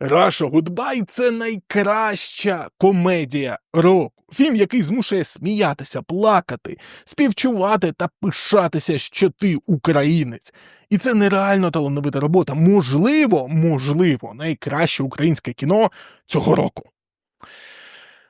Раша Гудбай це найкраща комедія року. Фільм, який змушує сміятися, плакати, співчувати та пишатися, що ти українець. І це нереально талановита робота. Можливо, можливо, найкраще українське кіно цього року.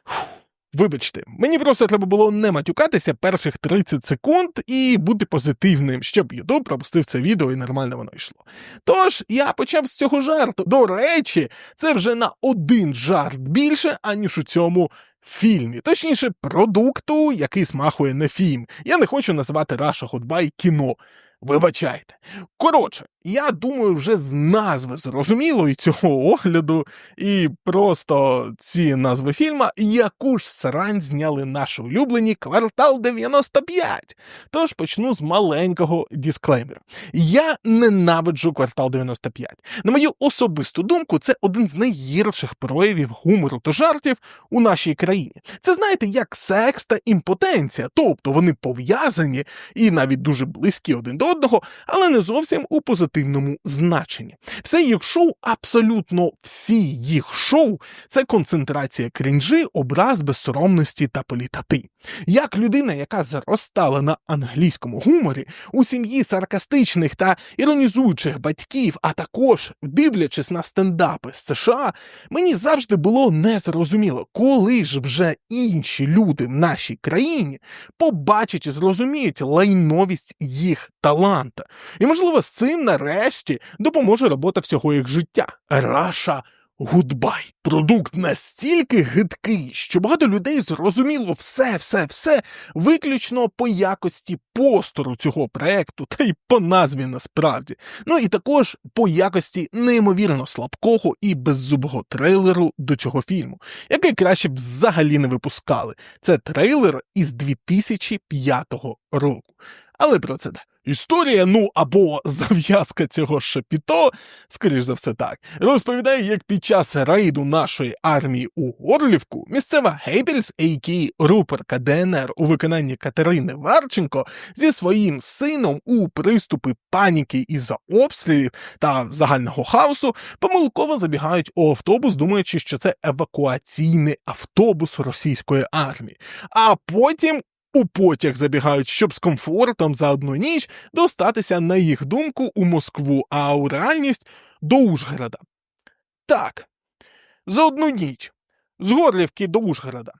Фух. Вибачте, мені просто треба було не матюкатися перших 30 секунд і бути позитивним, щоб Ютуб пропустив це відео і нормально воно йшло. Тож я почав з цього жарту. До речі, це вже на один жарт більше, аніж у цьому фільмі, точніше, продукту, який смахує на фільм. Я не хочу називати Раша Гудбай кіно. Вибачайте. Коротше, я думаю, вже з назви зрозуміло і цього огляду, і просто ці назви фільма, яку ж срань зняли наші улюблені квартал 95. Тож почну з маленького дисклеймера. Я ненавиджу квартал 95. На мою особисту думку, це один з найгірших проявів гумору та жартів у нашій країні. Це знаєте, як секс та імпотенція, тобто вони пов'язані і навіть дуже близькі один до одного, але не зовсім у позитивному значенні. Все їх шоу, абсолютно всі їх шоу це концентрація крінжі, образ безсоромності та політати. Як людина, яка зростала на англійському гуморі, у сім'ї саркастичних та іронізуючих батьків, а також дивлячись на стендапи з США, мені завжди було незрозуміло, коли ж вже інші люди в нашій країні побачать і зрозуміють лайновість їх таланта. І, можливо, з цим нарешті допоможе робота всього їх життя. Раша Гудбай. Продукт настільки гидкий, що багато людей зрозуміло все, все, все виключно по якості постору цього проекту, та й по назві насправді. Ну і також по якості неймовірно слабкого і беззубого трейлеру до цього фільму, який краще б взагалі не випускали. Це трейлер із 2005 року. Але про це далі. Історія, ну або зав'язка цього шепіто, скоріш за все так, розповідає, як під час рейду нашої армії у Горлівку місцева Гейбельс, а.к. рупорка ДНР у виконанні Катерини Варченко зі своїм сином у приступи паніки із-за обстрілів та загального хаосу помилково забігають у автобус, думаючи, що це евакуаційний автобус російської армії. А потім у потяг забігають, щоб з комфортом за одну ніч достатися, на їх думку, у Москву, а у реальність до Ужгорода. Так, за одну ніч з Горлівки до Ужгорода.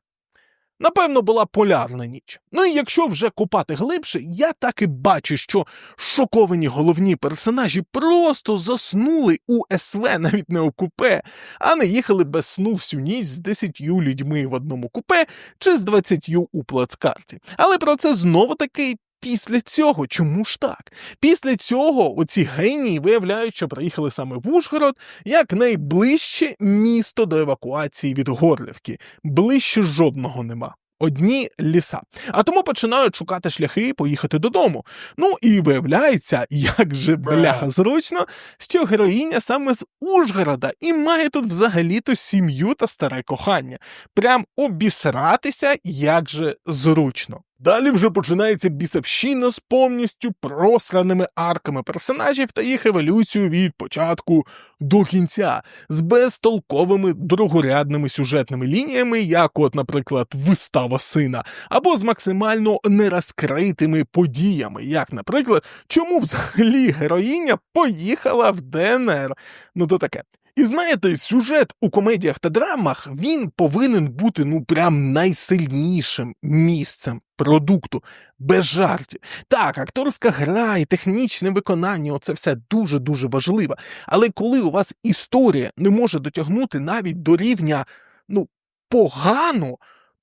Напевно, була полярна ніч. Ну і якщо вже копати глибше, я так і бачу, що шоковані головні персонажі просто заснули у СВ, навіть не у купе, а не їхали без сну всю ніч з десятью людьми в одному купе чи з двадцятью у плацкарті. Але про це знову таки. Після цього, чому ж так? Після цього оці генії виявляють, що приїхали саме в Ужгород як найближче місто до евакуації від Горлівки. Ближче жодного нема. Одні ліса. А тому починають шукати шляхи поїхати додому. Ну і виявляється, як же бляха зручно, що героїня саме з Ужгорода і має тут взагалі-то сім'ю та старе кохання. Прям обісратися, як же зручно. Далі вже починається бісовщина з повністю просраними арками персонажів та їх еволюцію від початку до кінця, з безтолковими другорядними сюжетними лініями, як, от, наприклад, вистава сина, або з максимально нерозкритими подіями, як, наприклад, чому взагалі героїня поїхала в ДНР. Ну то таке. І знаєте, сюжет у комедіях та драмах він повинен бути ну прям найсильнішим місцем продукту, без жартів. Так, акторська гра і технічне виконання оце все дуже-дуже важливо. Але коли у вас історія не може дотягнути навіть до рівня ну, погано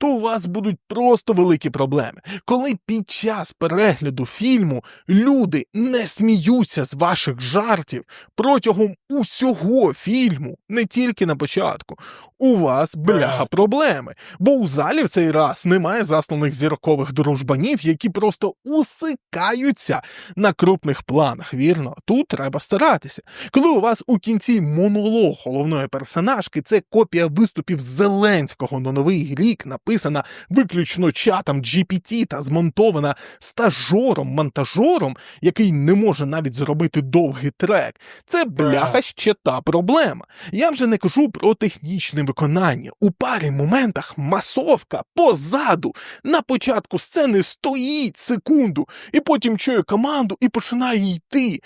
то у вас будуть просто великі проблеми. Коли під час перегляду фільму люди не сміються з ваших жартів протягом усього фільму, не тільки на початку, у вас бляха проблеми, бо у залі в цей раз немає засланих зіркових дружбанів, які просто усикаються на крупних планах. Вірно, тут треба старатися. Коли у вас у кінці монолог головної персонажки, це копія виступів Зеленського на новий рік, написана виключно чатом GPT та змонтована стажором-монтажором, який не може навіть зробити довгий трек. Це бляха ще та проблема. Я вже не кажу про технічне виконання. У парі моментах масовка позаду на початку сцени стоїть секунду, і потім чує команду і починає йти.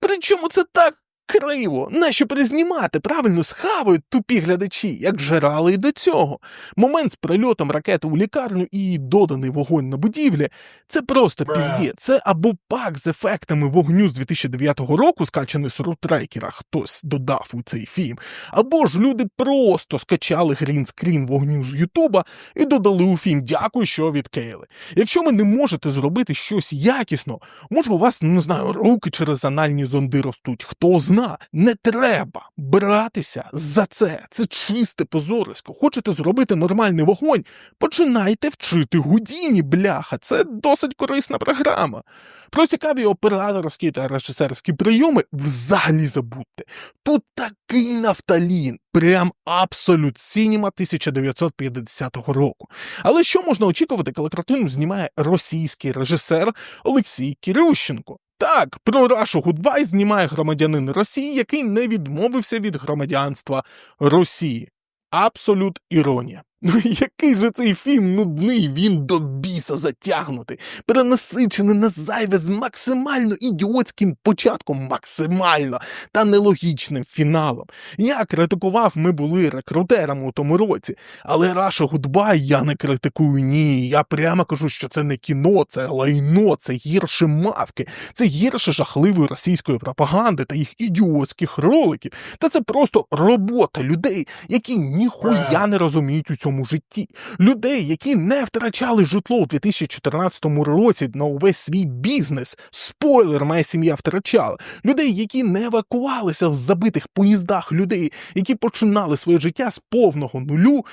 Причому це так Криво, нащо перезнімати? Правильно схавають тупі глядачі, як жрали й до цього. Момент з прильотом ракети у лікарню і доданий вогонь на будівлі це просто пізді. Це або пак з ефектами вогню з 2009 року, скачаний з рутрекера, хтось додав у цей фільм, або ж люди просто скачали грінскрін вогню з Ютуба і додали у фільм. Дякую, що відкрили. Якщо ви не можете зробити щось якісно, може у вас не знаю, руки через анальні зонди ростуть. Хто знає війна. Не треба братися за це. Це чисте позорисько. Хочете зробити нормальний вогонь? Починайте вчити гудіні, бляха. Це досить корисна програма. Про цікаві операторські та режисерські прийоми взагалі забудьте. Тут такий нафталін, прям абсолют сініма 1950 року. Але що можна очікувати, коли картину знімає російський режисер Олексій Кирющенко? Так, про Рашу Гудбай знімає громадянин Росії, який не відмовився від громадянства Росії. Абсолют іронія. Ну який же цей фільм нудний, він до біса затягнутий, перенасичений на зайве з максимально ідіотським початком, максимально та нелогічним фіналом. Я критикував, ми були рекрутерами у тому році, але Раша Гудбай я не критикую, ні. Я прямо кажу, що це не кіно, це лайно, це гірше мавки, це гірше жахливої російської пропаганди та їх ідіотських роликів. Та це просто робота людей, які ніхуя не розуміють у цьому цьому житті, людей, які не втрачали житло у 2014 році на увесь свій бізнес. Спойлер, моя сім'я втрачала, людей, які не евакувалися в забитих поїздах, людей, які починали своє життя з повного нулю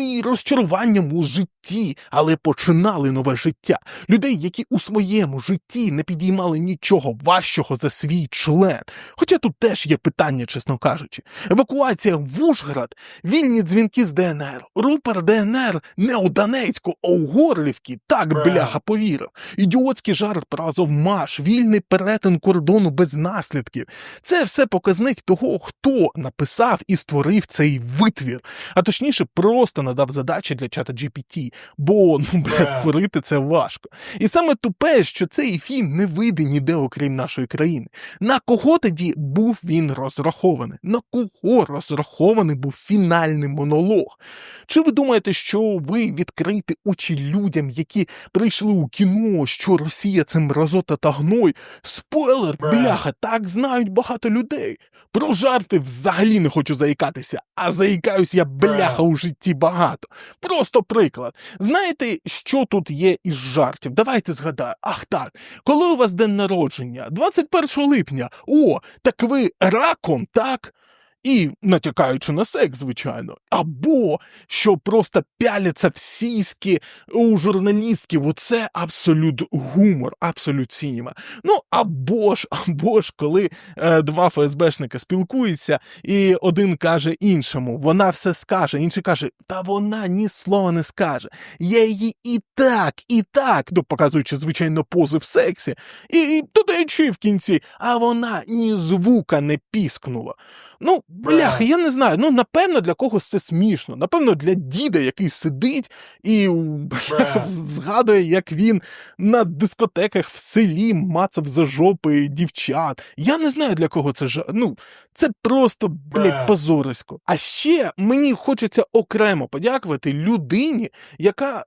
і розчаруванням у житті, але починали нове життя. Людей, які у своєму житті не підіймали нічого важчого за свій член. Хоча тут теж є питання, чесно кажучи. Евакуація в Ужгород, вільні дзвінки з ДНР, Рупер ДНР не у Донецьку, а у Горлівці. Так бляха повірив. Ідіотський жарт про Азовмаш, вільний перетин кордону без наслідків. Це все показник того, хто написав і створив цей витвір, а точніше, просто надав задачі для чата GPT, бо ну блядь, створити це важко. І саме тупе, що цей фільм не вийде ніде, окрім нашої країни. На кого тоді був він розрахований? На кого розрахований був фінальний монолог? Чи ви думаєте, що ви відкрите очі людям, які прийшли у кіно, що Росія це мразота та гной? Спойлер, бляха, так знають багато людей. Про жарти взагалі не хочу заїкатися, а заїкаюсь я бляха у житті багато. Просто приклад. Знаєте, що тут є із жартів? Давайте згадаємо. Ах так, коли у вас день народження? 21 липня. О, так ви раком, так? І натякаючи на секс, звичайно, або що просто пяляться в сіськи у журналістки. Оце абсолют гумор, абсолют сініма. Ну або ж, або ж, коли е, два ФСБшника спілкуються, і один каже іншому, вона все скаже, інший каже, та вона ні слова не скаже. Я її і так, і так, ну, показуючи, звичайно, пози в сексі, і, і додаючи в кінці, а вона ні звука не піскнула. Ну, бляха, я не знаю. Ну, напевно, для когось це смішно. Напевно, для діда, який сидить і бляха, згадує, як він на дискотеках в селі мацав за жопи дівчат. Я не знаю, для кого це ж. Ну, це просто, блядь, позорисько. А ще мені хочеться окремо подякувати людині, яка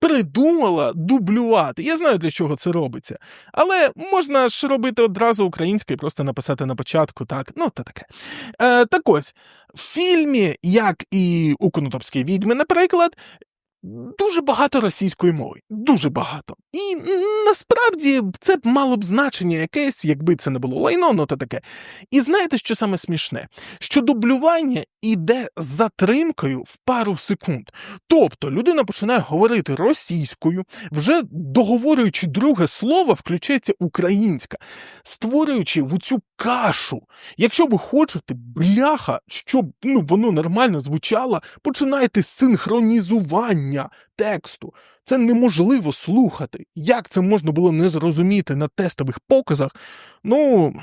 придумала дублювати. Я знаю, для чого це робиться. Але можна ж робити одразу українською, просто написати на початку, так, ну та таке. Е, Так ось, в фільмі, як і у Конотопській відьми, наприклад, Дуже багато російської мови, дуже багато. І насправді це б мало б значення якесь, якби це не було лайно, ну то таке. І знаєте, що саме смішне? Що дублювання іде з затримкою в пару секунд. Тобто людина починає говорити російською, вже договорюючи друге слово, включається українська, створюючи в цю кашу. Якщо ви хочете, бляха, щоб ну, воно нормально звучало, починайте синхронізування тексту. Це неможливо слухати. Як це можна було не зрозуміти на тестових показах? Ну.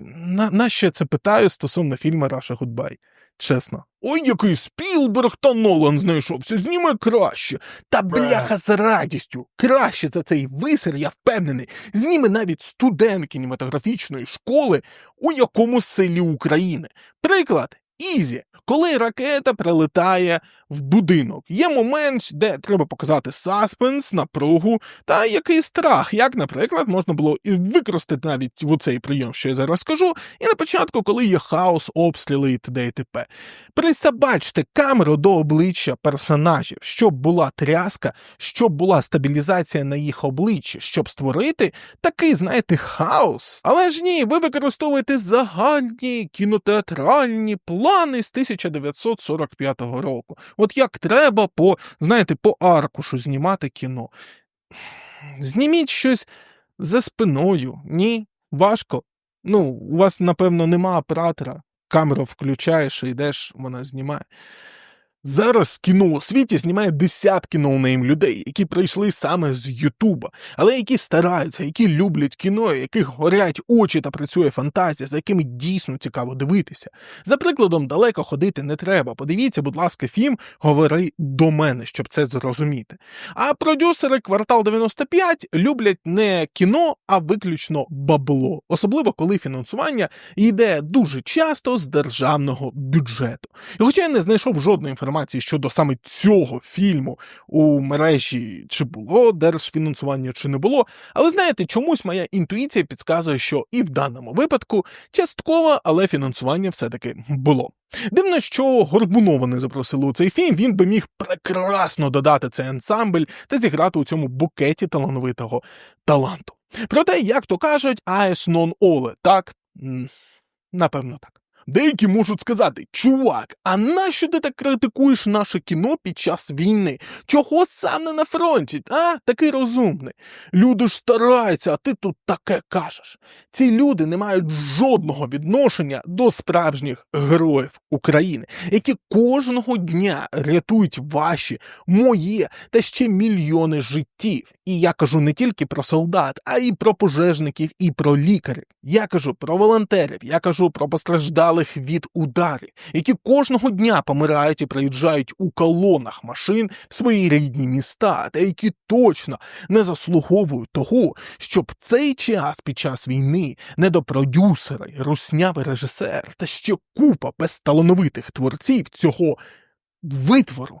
На, на що це питаю стосовно фільму Раша Гудбай? Чесно. Ой, який Спілберг та Нолан знайшовся, зніме краще. Та бляха з радістю. Краще за цей висер, я впевнений, зніме навіть студент кінематографічної школи у якомусь селі України. Приклад Ізі, коли ракета прилетає в будинок. Є момент, де треба показати саспенс, напругу та який страх, як, наприклад, можна було і використати навіть у цей прийом, що я зараз скажу, і на початку, коли є хаос, обстріли і т.д. і т.п. Присобачте камеру до обличчя персонажів, щоб була тряска, щоб була стабілізація на їх обличчі, щоб створити такий, знаєте, хаос. Але ж ні, ви використовуєте загальні кінотеатральні плани з 1945 року. От як треба по, знаєте, по аркушу знімати кіно. Зніміть щось за спиною. Ні, важко. Ну, у вас, напевно, нема оператора. Камеру включаєш і йдеш, вона знімає. Зараз кіно у світі знімає десятки ноунейм людей, які прийшли саме з Ютуба, але які стараються, які люблять кіно, яких горять очі та працює фантазія, за якими дійсно цікаво дивитися. За прикладом, далеко ходити не треба. Подивіться, будь ласка, фільм говори до мене, щоб це зрозуміти. А продюсери квартал 95 люблять не кіно, а виключно бабло, особливо коли фінансування йде дуже часто з державного бюджету. І хоча я не знайшов жодної інформації інформації щодо саме цього фільму у мережі, чи було держфінансування, чи не було. Але знаєте, чомусь моя інтуїція підказує, що і в даному випадку частково, але фінансування все-таки було. Дивно, що Горбунова не запросили у цей фільм, він би міг прекрасно додати цей ансамбль та зіграти у цьому букеті талановитого таланту. Проте, як то кажуть, AS non ole, так? Напевно, так. Деякі можуть сказати, чувак, а нащо ти так критикуєш наше кіно під час війни? Чого сам не на фронті? А? Такий розумний. Люди ж стараються, а ти тут таке кажеш. Ці люди не мають жодного відношення до справжніх героїв України, які кожного дня рятують ваші, моє та ще мільйони життів. І я кажу не тільки про солдат, а й про пожежників і про лікарів. Я кажу про волонтерів, я кажу про постраждалих постраждалих від ударів, які кожного дня помирають і приїжджають у колонах машин в свої рідні міста, та які точно не заслуговують того, щоб цей час під час війни недопродюсери, руснявий режисер та ще купа безталановитих творців цього витвору.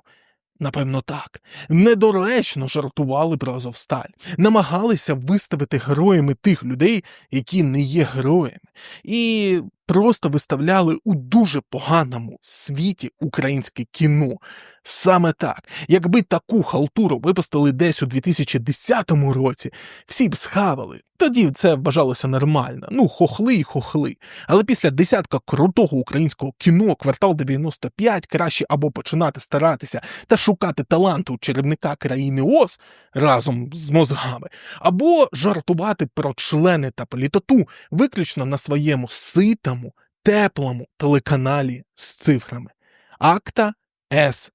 Напевно, так недоречно жартували про Азовсталь, намагалися виставити героями тих людей, які не є героями, і просто виставляли у дуже поганому світі українське кіно. Саме так, якби таку халтуру випустили десь у 2010 році, всі б схавали. Тоді це вважалося нормально. Ну, хохли і хохли. Але після десятка крутого українського кіно, квартал 95, краще або починати старатися та шукати таланту чарівника країни ОС разом з мозгами, або жартувати про члени та політоту виключно на своєму ситому, теплому телеканалі з цифрами. Акта С.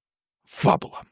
Фабула.